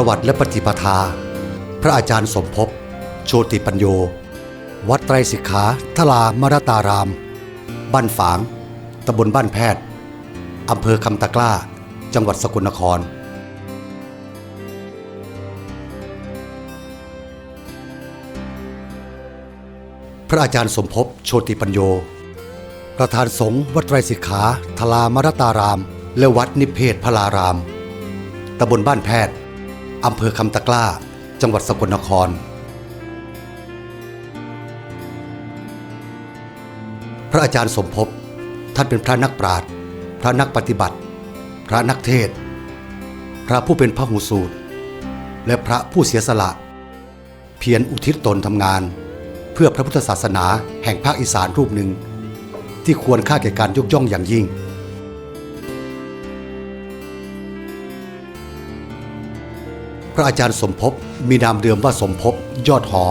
ประวัติและปฏิปทา พระอาจารย์สมภพ โชติปัญโย วัดไตรสิกขาทลามรตาราม บ้านฝาง ตำบลบ้านแพทย์ อำเภอคำตะกล้า จังหวัดสกลนคร พระอาจารย์สมภพ โชติปัญโย ประธานสงฆ์วัดไตรสิกขาทลามรตาราม และวัดนิเพศพลารามตำบลบ้านแพทย์ อำเภอคำตะกล้า จังหวัดสกลนคร พระอาจารย์สมภพท่านเป็นพระนักปราชญ์พระนักปฏิบัติ พระนักเทศ พระผู้เป็นพระหูสูตร และพระผู้เสียสละ เพียรอุทิศตนทำงาน เพื่อพระพุทธศาสนาแห่งภาคอีสานรูปหนึ่ง ที่ควรค่าแก่การยกย่องอย่างยิ่ง ระอาจารย์สมภพมีนามเดิมว่าสมภพยอดหอ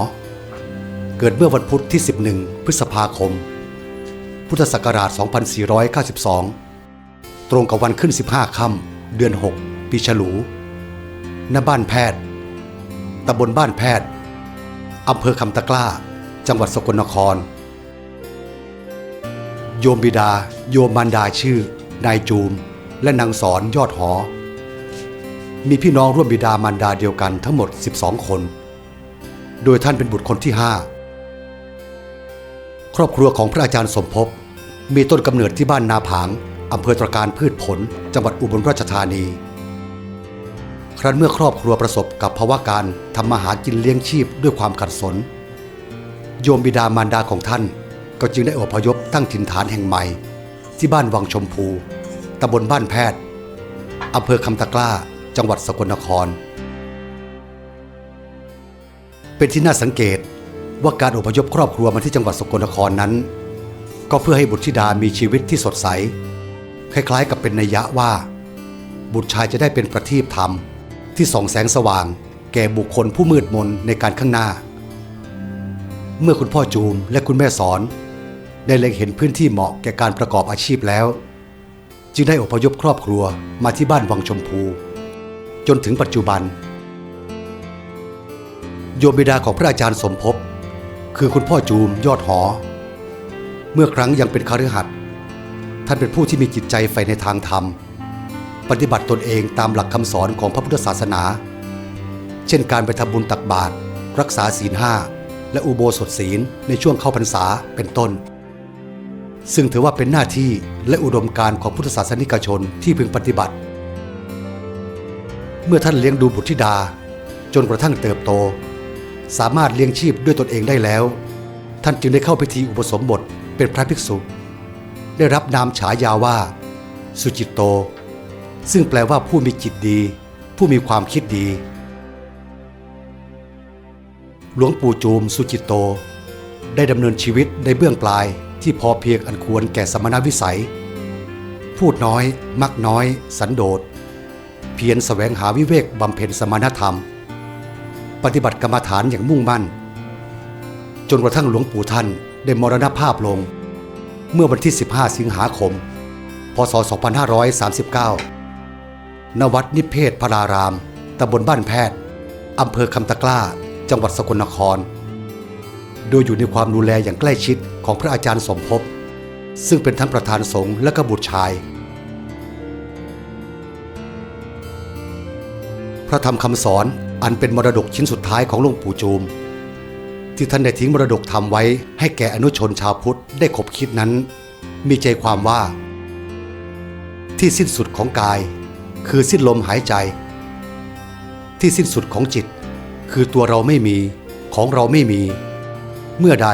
เกิดเมื่อวันพุธที่ 11 พฤษภาคม พุทธศักราช 2492 ตรงกับวันขึ้น 15 ค่ำเดือน 6 ปีฉลูณบ้านแพทย์ตำบลบ้านแพทย์อำเภอคำตะกล้า จังหวัดสกลนคร โยมบิดา โยมมารดาชื่อนายจูม และนางสอนยอดหอ มีพี่น้องร่วมบิดามารดาเดียวกันทั้งหมด 12 คน โดยท่านเป็นบุตรคนที่ 5 ครอบครัวของพระอาจารย์สมภพมีต้นกำเนิดที่บ้านนาผางอำเภอตรการพืชผล จังหวัดอุบลราชธานี ครั้นเมื่อครอบครัวประสบกับภาวะการทำมาหากินเลี้ยงชีพด้วยความขัดสน โยมบิดามารดาของท่านก็จึงได้อพยพตั้งถิ่นฐานแห่งใหม่ ที่บ้านวังชมพูตำบลบ้านแพทย์อำเภอคำตะกล้า จังหวัดสกลนคร เป็นที่น่าสังเกตว่าการอพยพครอบครัวมาที่จังหวัดสกลนครนั้น ก็เพื่อให้บุตรธิดามีชีวิตที่สดใส คล้ายๆ กับเป็นนัยยะว่า บุตรชายจะได้เป็นประทีปธรรม ที่ส่องแสงสว่าง แก่บุคคลผู้มืดมนในการข้างหน้า เมื่อคุณพ่อจูมและคุณแม่สอน ได้เล็งเห็นพื้นที่เหมาะแก่การประกอบอาชีพแล้ว จึงได้อพยพครอบครัวมาที่บ้านวังชมพู จนถึงปัจจุบัน โยมบิดาของพระอาจารย์สมภพคือคุณพ่อจูมยอดหอ เมื่อครั้งยังเป็นคฤหัสถ์ท่านเป็นผู้ที่มีจิตใจใฝ่ในทางธรรม ปฏิบัติตนเองตามหลักคำสอนของพระพุทธศาสนา เช่นการไปทำบุญตักบาตรรักษาศีลห้าและอุโบสถศีลในช่วงเข้าพรรษาเป็นต้น ซึ่งถือว่าเป็นหน้าที่และอุดมการณ์ของพุทธศาสนิกชนที่พึงปฏิบัติ เมื่อท่านเลี้ยงดูบุตรธิดา จนกระทั่งเติบโต สามารถเลี้ยงชีพด้วยตนเองได้แล้ว ท่านจึงได้เข้าพิธีอุปสมบทเป็นพระภิกษุ ได้รับนามฉายาว่า สุจิตโต ซึ่งแปลว่าผู้มีจิตดี ผู้มีความคิดดี หลวงปู่จูมสุจิตโต ได้ดำเนินชีวิตในเบื้องปลายที่พอเพียงอันควรแก่สมณวิสัย พูดน้อย มักน้อย สันโดษ เพียรแสวงหาวิเวกบำเพ็ญสมณธรรม ปฏิบัติกรรมฐานอย่างมุ่งมั่น จนกระทั่งหลวงปู่ท่านได้มรณภาพลง เมื่อวันที่ 15 สิงหาคม พศ 2539 ณ วัดนิเพศพราราม ตำบลบ้านแพทย์ อำเภอคำตะกล้า จังหวัดสกลนคร โดยอยู่ในความดูแลอย่างใกล้ชิดของพระอาจารย์สมภพ ซึ่งเป็นทั้งประธานสงฆ์และก็บุตรชาย พระธรรมคำสอนอันเป็นมรดกชิ้นสุดท้ายของหลวงปู่จูม ที่ท่านได้ทิ้งมรดกทำไว้ให้แก่อนุชนชาวพุทธได้ขบคิดนั้น มีใจความว่า ที่สิ้นสุดของกาย คือสิ้นลมหายใจ ที่สิ้นสุดของจิต คือตัวเราไม่มีของเราไม่มี เมื่อใด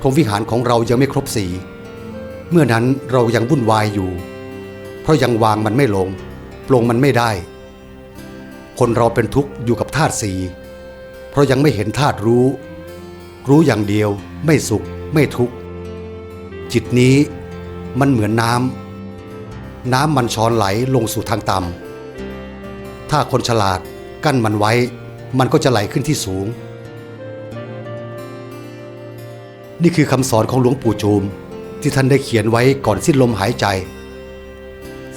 พรหมวิหารของเรายังไม่ครบสีเมื่อนั้นเรายังวุ่นวายอยู่ เพราะยังวางมันไม่ลง ปลงมันไม่ได้ คนเราเป็นทุกข์อยู่กับธาตุสีเพราะยังไม่เห็นธาตุรู้ รู้อย่างเดียว ไม่สุข ไม่ทุกข์ จิตนี้มันเหมือนน้ำ น้ำมันช้อนไหลลงสู่ทางต่ำ ถ้าคนฉลาดกั้นมันไว้ มันก็จะไหลขึ้นที่สูง นี่คือคำสอนของหลวงปู่จูม ที่ท่านได้เขียนไว้ก่อนสิ้นลมหายใจ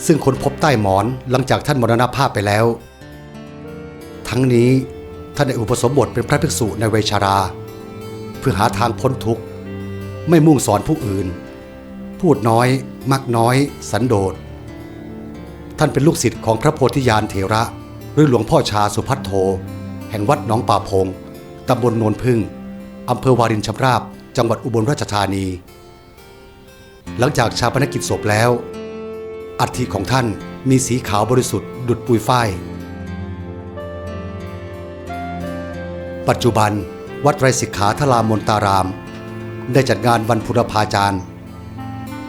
ซึ่งคนพบใต้หมอนหลังจากท่านมรณภาพไปแล้ว ทั้งนี้ท่านได้อุปสมบทเป็นพระภิกษุในเวชารา เพื่อหาทางพ้นทุกข์ ไม่มุ่งสอนผู้อื่น พูดน้อย มักน้อย สันโดษ ท่านเป็นลูกศิษย์ของพระโพธิญาณเถระ หรือหลวงพ่อชาสุพัทโท แห่งวัดหนองป่าพงตำบลโนนพึ่งอำเภอวารินชำราบ จังหวัดอุบลราชธานี หลังจากชาปนกิจศพแล้ว อัฐิของท่านมีสีขาวบริสุทธิ์ดุดปุยฝ้าย ปัจจุบัน วัดไตรสิกขาทรามนตาราม ได้จัดงานวันพุทธพาจารย์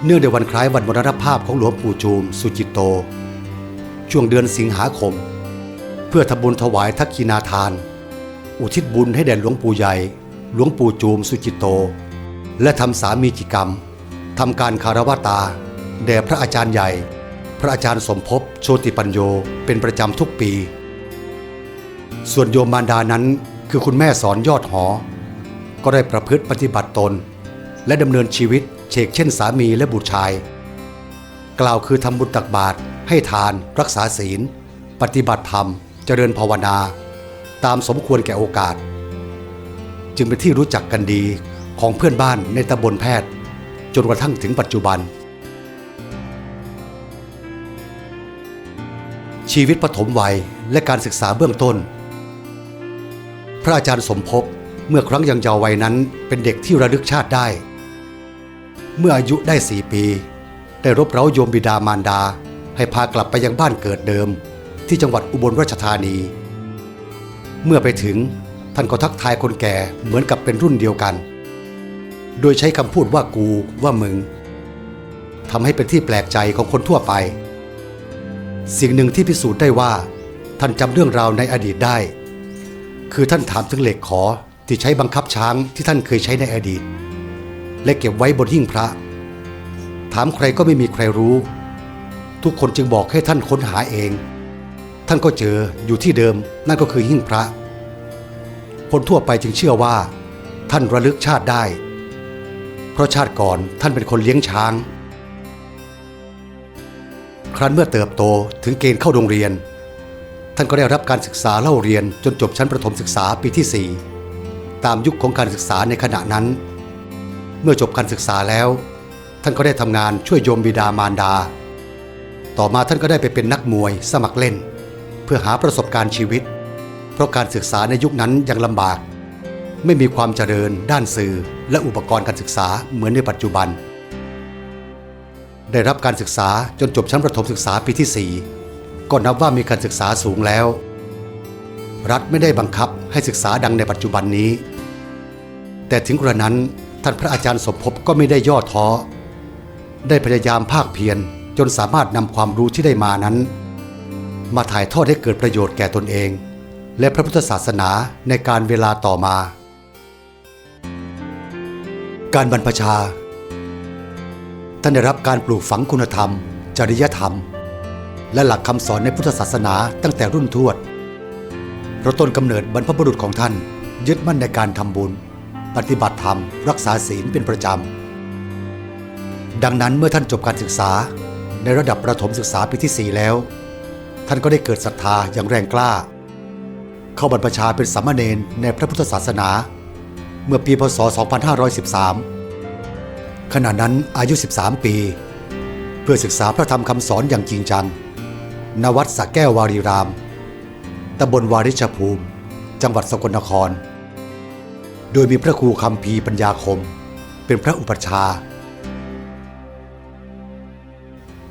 เนื่องในวันคล้ายวันมรณภาพของหลวงปู่จูม สุจิตโต ช่วงเดือนสิงหาคม เพื่อทำบุญถวายทักขินาทาน อุทิศบุญให้แด่หลวงปู่ใหญ่ หลวงปู่จูม สุจิตโต และทำสามีจิกรรมทำการคารวะตา แด่พระอาจารย์ใหญ่ พระอาจารย์สมภพโชติปัญโยเป็นประจำทุกปีส่วนโยมมารดานั้น คือคุณแม่สอนยอดหอ ก็ได้ประพฤติปฏิบัติตน และดำเนินชีวิตเชกเช่นสามีและบุตรชาย กล่าวคือทำบุญตักบาตรให้ทาน รักษาศีล ปฏิบัติธรรม เจริญภาวนา ตามสมควรแก่โอกาส จึงเป็นที่รู้จักกันดีของเพื่อนบ้านในตำบลแพทย์ จนกระทั่งถึงปัจจุบัน ชีวิตปฐมวัยและการศึกษาเบื้องต้น พระอาจารย์สมภพเมื่อครั้งยังเยาว์วัยนั้นเป็นเด็กที่ระลึกชาติได้ เมื่ออายุได้สี่ปี ได้รบเร้าโยมบิดามารดา ให้พากลับไปยังบ้านเกิดเดิม ที่จังหวัดอุบลราชธานี เมื่อไปถึงท่านก็ทักทายคนแก่เหมือนกับเป็นรุ่นเดียวกัน โดยใช้คำพูดว่ากูว่ามึงทำให้เป็นที่แปลกใจของคนทั่วไป สิ่งหนึ่งที่พิสูจน์ได้ว่า ท่านจำเรื่องราวในอดีตได้ คือท่านถามถึงเหล็กขอที่ใช้บังคับช้างที่ท่านเคยใช้ในอดีต และเก็บไว้บนหิ้งพระ ถามใครก็ไม่มีใครรู้ ทุกคนจึงบอกให้ท่านค้นหาเอง ท่านก็เจออยู่ที่เดิมนั่นก็คือหิ้งพระ คนทั่วไปจึงเชื่อว่า ท่านระลึกชาติได้ เพราะชาติก่อนท่านเป็นคนเลี้ยงช้าง ครั้นเมื่อเติบโตถึงเกณฑ์เข้าโรงเรียน ท่านก็ได้รับการศึกษาเล่าเรียนจนจบชั้นประถมศึกษาปีที่ 4 ตามยุคของการศึกษาในขณะนั้น เมื่อจบการศึกษาแล้ว ท่านก็ได้ทำงานช่วยโยมบิดามารดา ต่อมาท่านก็ได้ไปเป็นนักมวยสมัครเล่น เพื่อหาประสบการณ์ชีวิต เพราะการศึกษาในยุคนั้นยังลำบาก ไม่มีความเจริญด้านสื่อและอุปกรณ์การศึกษาเหมือนในปัจจุบัน ได้รับการศึกษาจนจบชั้นประถมศึกษาปีที่4 ก็นับว่ามีการศึกษาสูงแล้ว รัฐไม่ได้บังคับให้ศึกษาดังในปัจจุบันนี้ แต่ถึงกระนั้นท่านพระอาจารย์สมภพก็ไม่ได้ย่อท้อ ได้พยายามภาคเพียรจนสามารถนำความรู้ที่ได้มานั้น มาถ่ายทอดให้เกิดประโยชน์แก่ตนเอง และพระพุทธศาสนาในการเวลาต่อมา การบรรพชา ท่านได้รับการปลูกฝังคุณธรรม จริยธรรม และหลักคำสอนในพุทธศาสนาตั้งแต่รุ่นทวดเพราะต้นกำเนิดบรรพบุรุษของท่าน ยึดมั่นในการทำบุญ ปฏิบัติธรรม รักษาศีลเป็นประจำ ดังนั้นเมื่อท่านจบการศึกษาในระดับประถมศึกษาปีที่ 4 แล้ว ท่านก็ได้เกิดศรัทธาอย่างแรงกล้า เข้าบรรพชาเป็นสามเณรในพระพุทธศาสนา เมื่อปีพศ 2513 ขณะนั้นอายุ 13 ปี เพื่อศึกษาพระธรรมคำสอนอย่างจริงจัง ณวัดสระแก้ววารีราม ตำบลวาริชภูมิ จังหวัดสกลนคร โดยมีพระครูคำพีปัญญาคม เป็นพระอุปชา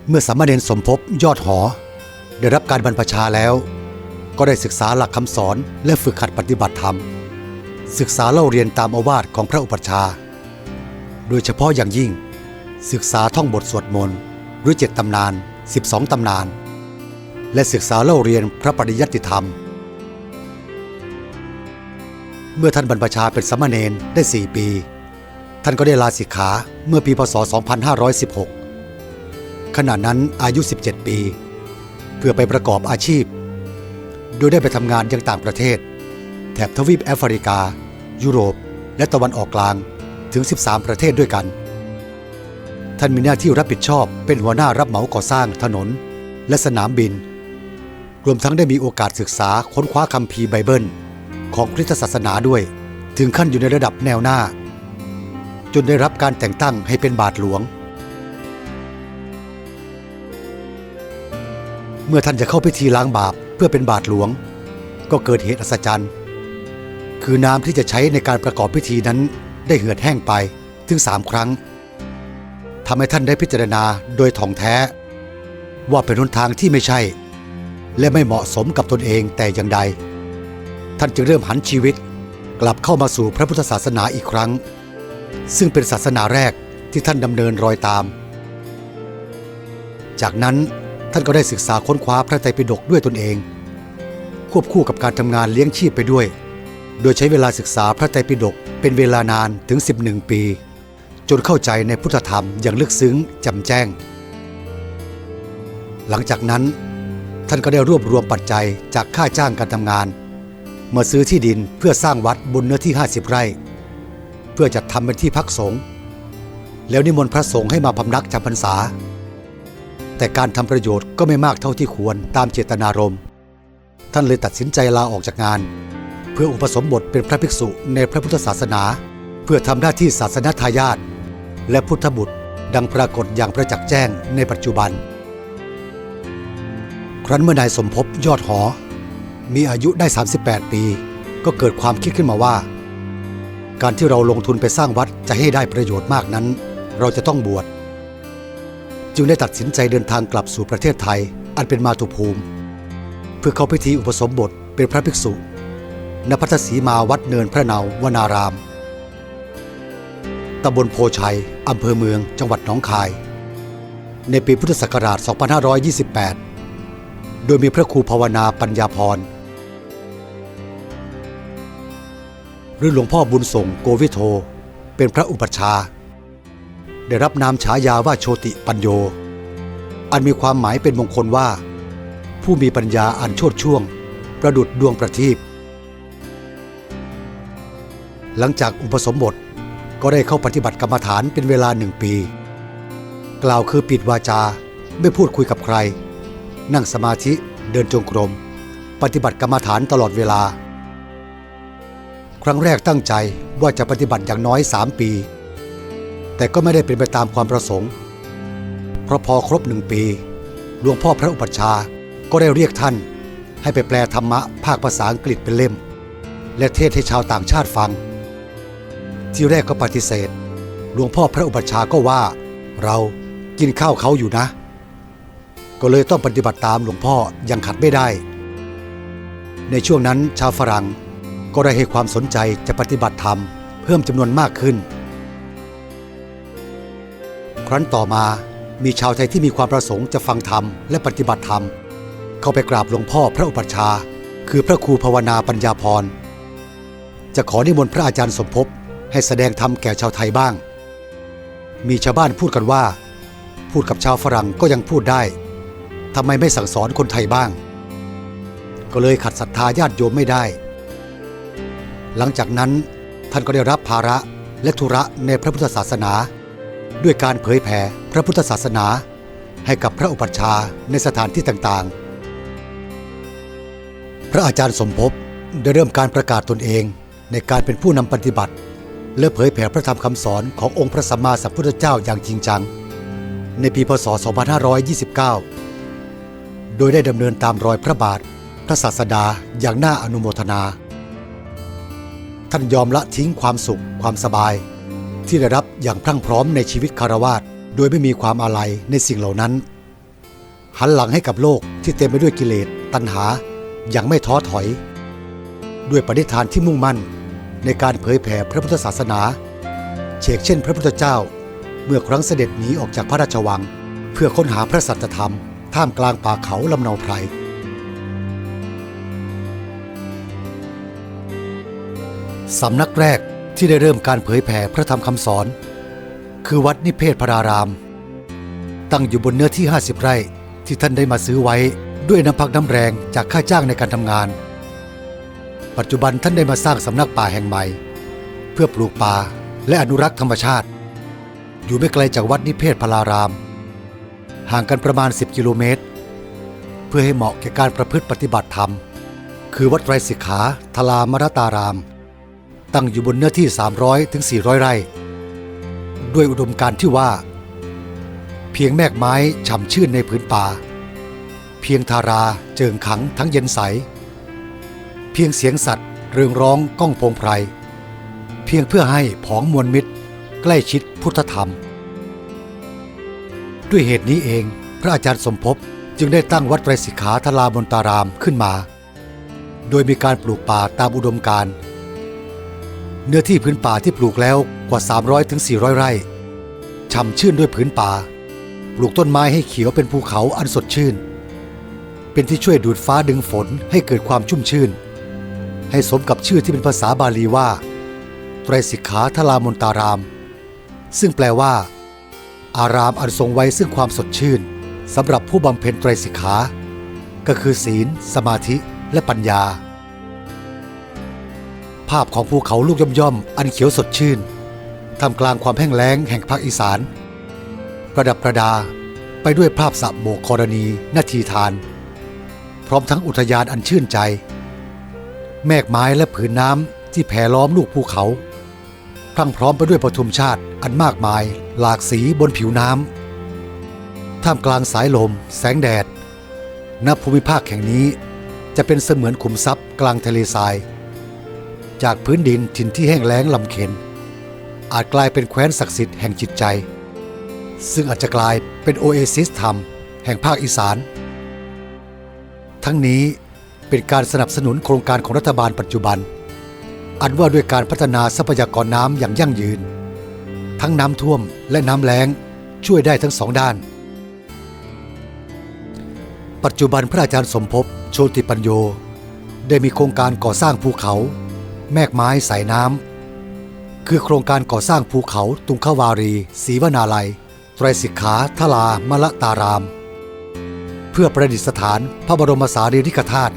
เมื่อสามเณรสมภพยอดหอ ได้รับการบรรพชาแล้ว ก็ได้ศึกษาหลักคำสอนและฝึกขัดปฏิบัติธรรม ศึกษาเล่าเรียนตามอาวาสของพระอุปชา โดยเฉพาะอย่างยิ่ง ศึกษาท่องบทสวดมนต์หรือเจ็ดตำนาน 12 ตำนาน และศึกษาเล่าเรียนพระปริยัติธรรม เมื่อท่านบรรพชาเป็นสามเณรได้ 4 ปี ท่านก็ได้ลาสิกขาเมื่อปีพศ 2516 ขณะนั้นอายุ 17 ปี เพื่อไปประกอบอาชีพ โดยได้ไปทำงานยังต่างประเทศ แถบทวีปแอฟริกา ยุโรป และตะวันออกกลางถึง 13 ประเทศด้วยกัน ท่านมีหน้าที่รับผิดชอบเป็นหัวหน้ารับเหมาก่อสร้างถนน และสนามบิน รวมทั้งได้มีโอกาสศึกษาค้นคว้าคัมภีร์ไบเบิล ของคริสตศาสนาด้วย ถึงขั้นอยู่ในระดับแนวหน้า จนได้รับการแต่งตั้งให้เป็นบาทหลวง เมื่อท่านจะเข้าพิธีล้างบาปเพื่อเป็นบาทหลวง ก็เกิดเหตุอัศจรรย์ คือน้ำที่จะใช้ในการประกอบพิธีนั้นได้เหือดแห้งไปถึงสามครั้งทำให้ท่านได้พิจารณาโดยถ่องแท้ ว่าเป็นหนทางที่ไม่ใช่ และไม่เหมาะสมกับตนเองแต่อย่างใด ท่านจึงเริ่มหันชีวิต กลับเข้ามาสู่พระพุทธศาสนาอีกครั้ง ซึ่งเป็นศาสนาแรกที่ท่านดำเนินรอยตาม จากนั้นท่านก็ได้ศึกษาค้นคว้าพระไตรปิฎกด้วยตนเอง ควบคู่กับการทำงานเลี้ยงชีพไปด้วย โดยใช้เวลาศึกษาพระไตรปิฎกเป็นเวลานานถึง 11 ปี จนเข้าใจในพุทธธรรมอย่างลึกซึ้งจ่มแจ้ง หลังจากนั้น ท่านก็ได้รวบรวมปัจจัยจากค่าจ้างการทำงาน มาซื้อที่ดินเพื่อสร้างวัดบนเนื้อที่ 50 ไร่ เพื่อจัดทำเป็นที่พักสงฆ์แล้วนิมนต์พระสงฆ์ให้มาพำนักจำพรรษา แต่การทำประโยชน์ก็ไม่มากเท่าที่ควรตามเจตนารมณ์ท่านเลยตัดสินใจลาออกจากงาน เพื่ออุปสมบทเป็นพระภิกษุในพระพุทธศาสนา เพื่อทำหน้าที่ศาสนทายาทและพุทธบุตรดังปรากฏอย่างประจักษ์แจ้งในปัจจุบัน ครั้นเมื่อนายสมภพยอดหอ มีอายุได้ 38 ปี ก็เกิดความคิดขึ้นมาว่า การที่เราลงทุนไปสร้างวัดจะให้ได้ประโยชน์มากนั้น เราจะต้องบวชจึงได้ตัดสินใจเดินทางกลับสู่ประเทศไทย อันเป็นมาตุภูมิ เพื่อเข้าพิธีอุปสมบทเป็นพระภิกษุณพัทธสีมาวัดเนินพระเนาวนารามตำบลโพชัย อำเภอเมือง จังหวัดหนองคาย ในปีพุทธศักราช 2528 โดยมีพระครูภาวนาปัญญาพร หรือหลวงพ่อบุญส่งโกวิโท เป็นพระอุปชา ได้รับนามฉายาว่าโชติปัญโย อันมีความหมายเป็นมงคลว่า ผู้มีปัญญาอันโชดช่วง ประดุดดวงประทีปหลังจากอุปสมบทก็ได้เข้าปฏิบัติกรรมฐานเป็นเวลาหนึ่งปี กล่าวคือปิดวาจาไม่พูดคุยกับใคร นั่งสมาธิเดินจงกรม ปฏิบัติกรรมฐานตลอดเวลา ครั้งแรกตั้งใจว่าจะปฏิบัติอย่างน้อยสามปี แต่ก็ไม่ได้เป็นไปตามความประสงค์ เพราะพอครบหนึ่งปีหลวงพ่อพระอุปัชฌาย์ก็ได้เรียกท่าน ให้ไปแปลธรรมะภาคภาษาอังกฤษเป็นเล่ม และเทศให้ชาวต่างชาติฟัง ที่แรกก็ปฏิเสธ หลวงพ่อพระอุปัชฌาย์ก็ว่า เรากินข้าวเขาอยู่นะ ก็เลยต้องปฏิบัติตามหลวงพ่อยังขัดไม่ได้ ในช่วงนั้นชาวฝรั่งก็ได้ให้ความสนใจจะปฏิบัติธรรมเพิ่มจำนวนมากขึ้น ครั้นต่อมามีชาวไทยที่มีความประสงค์จะฟังธรรมและปฏิบัติธรรม เข้าไปกราบหลวงพ่อพระอุปัชฌาย์คือพระครูภาวนาปัญญาพร จะขอนิมนต์พระอาจารย์สมภพให้แสดงธรรมแก่ชาวไทยบ้าง มีชาวบ้านพูดกันว่า พูดกับชาวฝรั่งก็ยังพูดได้ ทำไมไม่สั่งสอนคนไทยบ้าง ก็เลยขัดศรัทธาญาติโยมไม่ได้ หลังจากนั้นท่านก็ได้รับภาระและธุระในพระพุทธศาสนา ด้วยการเผยแผ่พระพุทธศาสนา ให้กับพระอุปัชฌาย์ในสถานที่ต่างๆ พระอาจารย์สมภพได้เริ่มการประกาศตนเองในการเป็นผู้นำปฏิบัติ และเผยแผ่พระธรรมคำสอนขององค์พระสัมมาสัมพุทธเจ้าอย่างจริงจัง ในปีพศ 2529 โดยได้ดำเนินตามรอยพระบาท พระศาสดาอย่างน่าอนุโมทนา ท่านยอมละทิ้งความสุขความสบาย ที่ได้รับอย่างพรั่งพร้อมในชีวิตคารวาสโดยไม่มีความอาลัยในสิ่งเหล่านั้น หันหลังให้กับโลกที่เต็มไปด้วยกิเลสตัณหาอย่างไม่ท้อถอย ด้วยปณิธานที่มุ่งมั่นในการเผยแผ่พระพุทธศาสนาเชกเช่นพระพุทธเจ้า เมื่อครั้งเสด็จหนีออกจากพระราชวัง เพื่อค้นหาพระสัจธรรม ท่ามกลางป่าเขาลำเนาไพร สำนักแรกที่ได้เริ่มการเผยแผ่พระธรรมคำสอน คือวัดนิเพศพราราม ตั้งอยู่บนเนื้อที่ 50 ไร่ที่ท่านได้มาซื้อไว้ด้วยน้ำพักน้ำแรงจากค่าจ้างในการทำงาน ปัจจุบันท่านได้มาสร้างสำนักป่าแห่งใหม่ เพื่อปลูกป่าและอนุรักษ์ธรรมชาติ อยู่ไม่ไกลจากวัดนิเพศพราราม ห่างกันประมาณ 10 กิโลเมตร เพื่อให้เหมาะแก่การประพฤติปฏิบัติธรรม คือวัดไตรสิกขาทลามรตาราม ตั้งอยู่บนเนื้อที่ 300ถึง400 ไร่ ด้วยอุดมการที่ว่า เพียงแมกไม้ฉ่ำชื่นในผืนป่า เพียงทาราเจิงขังทั้งเย็นใส เพียงเสียงสัตว์ เรืองร้องก้องพงไพร เพียงเพื่อให้ผองมวลมิตร ใกล้ชิดพุทธธรรม ด้วยเหตุนี้เอง พระอาจารย์สมภพจึงได้ตั้งวัดไตรสิกขาทลาบนตารามขึ้นมา โดยมีการปลูกป่าตามอุดมการ เนื้อที่พื้นป่าที่ปลูกแล้วกว่า 300ถึง400 ไร่ช่ำชื่นด้วยผืนป่า ปลูกต้นไม้ให้เขียวเป็นภูเขาอันสดชื่น เป็นที่ช่วยดูดฟ้าดึงฝนให้เกิดความชุ่มชื่น ให้สมกับชื่อที่เป็นภาษาบาลีว่าไตรสิกขาทลามนตาราม ซึ่งแปลว่า อารามอันทรงไว้ซึ่งความสดชื่นสำหรับผู้บำเพ็ญไตรสิกขา ก็คือศีล สมาธิและปัญญา ภาพของภูเขาลูกย่อมๆ อันเขียวสดชื่นท่ามกลางความแห้งแล้งแห่งภาคอีสาน ประดับประดาไปด้วยภาพสระโบกกรณีนาทีทาน พร้อมทั้งอุทยานอันชื่นใจ แมกไม้และผืนน้ำที่แผ่ล้อมลูกภูเขาพรั่งพร้อมไปด้วยปฐุมชาติ อันมากมายหลากสีบนผิวน้ำ ท่ามกลางสายลม แสงแดดณภูมิภาคแห่งนี้จะเป็นเสมือนขุมทรัพย์กลางทะเลทราย จากพื้นดินถิ่นที่แห้งแล้งลำเค็นอาจกลายเป็นแคว้นศักดิ์สิทธิ์แห่งจิตใจ ซึ่งอาจจะกลายเป็นโอเอซิสธรรม แห่งภาคอีสาน ทั้งนี้เป็นการสนับสนุนโครงการของรัฐบาลปัจจุบัน อันว่าด้วยการพัฒนาทรัพยากรน้ำอย่างยั่งยืน ทั้งน้ำท่วมและน้ำแล้งช่วยได้ทั้งสองด้าน ปัจจุบันพระอาจารย์สมภพโชติปัญโย ได้มีโครงการก่อสร้างภูเขา แมกไม้สายน้ำคือโครงการก่อสร้างภูเขาตุงขวารีศรีวนาลัยไตรสิกขาทลามละตาราม เพื่อประดิษฐานพระบรมสารีริกธาตุ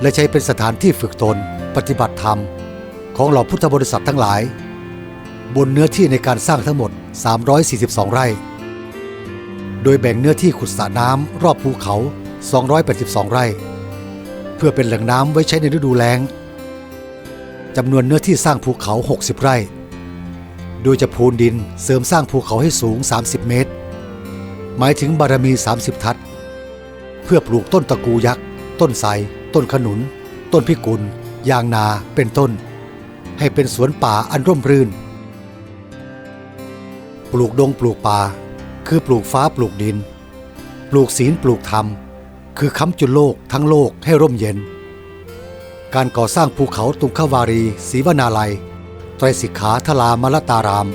และใช้เป็นสถานที่ฝึกตน ปฏิบัติธรรม ของเหล่าพุทธบริษัททั้งหลาย บนเนื้อที่ในการสร้างทั้งหมด 342 ไร่ โดยแบ่งเนื้อที่ขุดสระน้ำรอบภูเขา 282 ไร่ เพื่อเป็นแหล่งน้ำไว้ใช้ในฤดูแล้งจำนวนเนื้อที่สร้างภูเขา 60 ไร่ โดยจะพูนดินเสริมสร้างภูเขาให้สูง 30 เมตร หมายถึงบารมี 30 ทัศ เพื่อปลูกต้นตะกูยักษ์ ต้นไทร ต้นขนุน ต้นพิกุล ยางนา เป็นต้น ให้เป็นสวนป่าอันร่มรื่น ลูกดงปลูกป่า คือปลูกฟ้าปลูกดิน ปลูกศีลปลูกธรรม คือค้ำจุนโลกทั้งโลกให้ร่มเย็น การก่อสร้างภูเขาตุงขวารีศรีวนาลัย ไตรสิกขาทลามลตาราม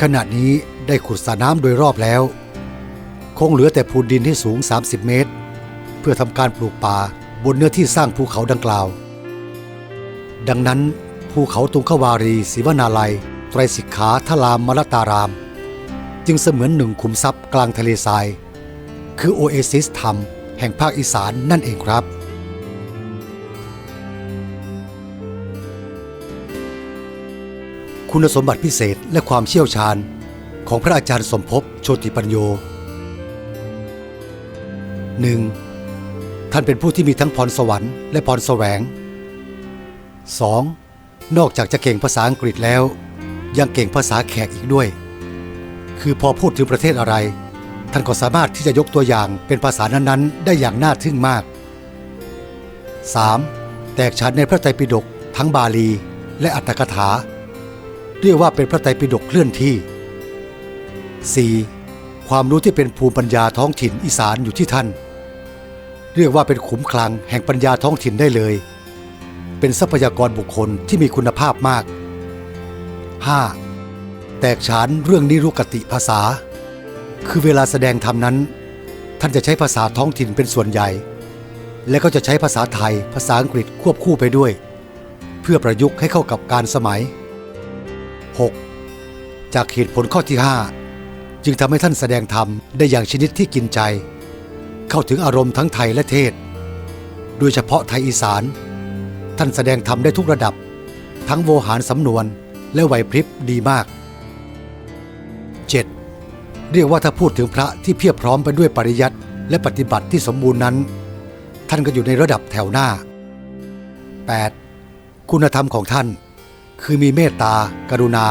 ขณะนี้ได้ขุดสระน้ำโดยรอบแล้ว คงเหลือแต่พูนดินที่สูง 30 เมตร เพื่อทำการปลูกป่าบนเนื้อที่สร้างภูเขาดังกล่าว ดังนั้นภูเขาตุงขวารีศรีวนาลัย ไตรสิกขาทลามลตาราม จึงเสมือนหนึ่งขุมทรัพย์กลางทะเลทราย คือโอเอซิสธรรมแห่งภาคอีสานนั่นเองครับคุณสมบัติพิเศษและความเชี่ยวชาญของพระอาจารย์สมภพโชติปัญโย 1. ท่านเป็นผู้ที่มีทั้งพรสวรรค์และพรแสวง 2. นอกจากจะเก่งภาษาอังกฤษแล้ว ยังเก่งภาษาแขกอีกด้วย คือพอพูดถึงประเทศอะไร ท่านก็สามารถที่จะยกตัวอย่างเป็นภาษานั้นๆ ได้อย่างน่าทึ่งมาก 3. แตกฉานในพระไตรปิฎกทั้งบาลีและอัตถกถา เรียกว่าเป็นพระไตรปิฎกเคลื่อนที่ 4. ความรู้ที่เป็นภูมิปัญญาท้องถิ่นอีสานอยู่ที่ท่าน เรียกว่าเป็นขุมคลังแห่งปัญญาท้องถิ่นได้เลย เป็นทรัพยากรบุคคลที่มีคุณภาพมาก 5. แตกฉานเรื่องนิรุกติภาษา คือเวลาแสดงธรรมนั้น ท่านจะใช้ภาษาท้องถิ่นเป็นส่วนใหญ่ และก็จะใช้ภาษาไทยภาษาอังกฤษควบคู่ไปด้วย เพื่อประยุกต์ให้เข้ากับการสมัย 6. จากเหตุผลข้อที่ 5 จึงทำให้ท่านแสดงธรรมได้อย่างชนิดที่กินใจ เข้าถึงอารมณ์ทั้งไทยและเทศ โดยเฉพาะไทยอีสาน ท่านแสดงธรรมได้ทุกระดับ ทั้งโวหารสำนวน และไหวพริบดีมาก 7. เรียกว่าถ้าพูดถึงพระที่เพียบพร้อมไปด้วยปริยัติและปฏิบัติที่สมบูรณ์นั้น ท่านก็อยู่ในระดับแถวหน้า 8. คุณธรรมของท่าน คือมีเมตตา กรุณา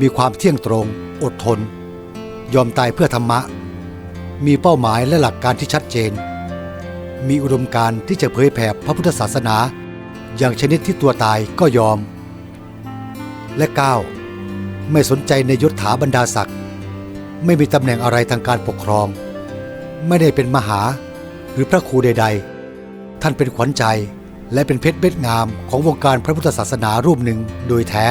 มีความเที่ยงตรง อดทน ยอมตายเพื่อธรรมะ มีเป้าหมายและหลักการที่ชัดเจน มีอุดมการณ์ที่จะเผยแผ่พระพุทธศาสนา อย่างชนิดที่ตัวตายก็ยอม และ 9. ไม่สนใจในยศถาบรรดาศักดิ์ไม่มีตำแหน่งอะไรทางการปกครอง ไม่ได้เป็นมหาหรือพระครูใด ๆ ท่านเป็นขวัญใจและเป็นเพชรเม็ดงามของวงการพระพุทธศาสนารูปหนึ่งโดยแท้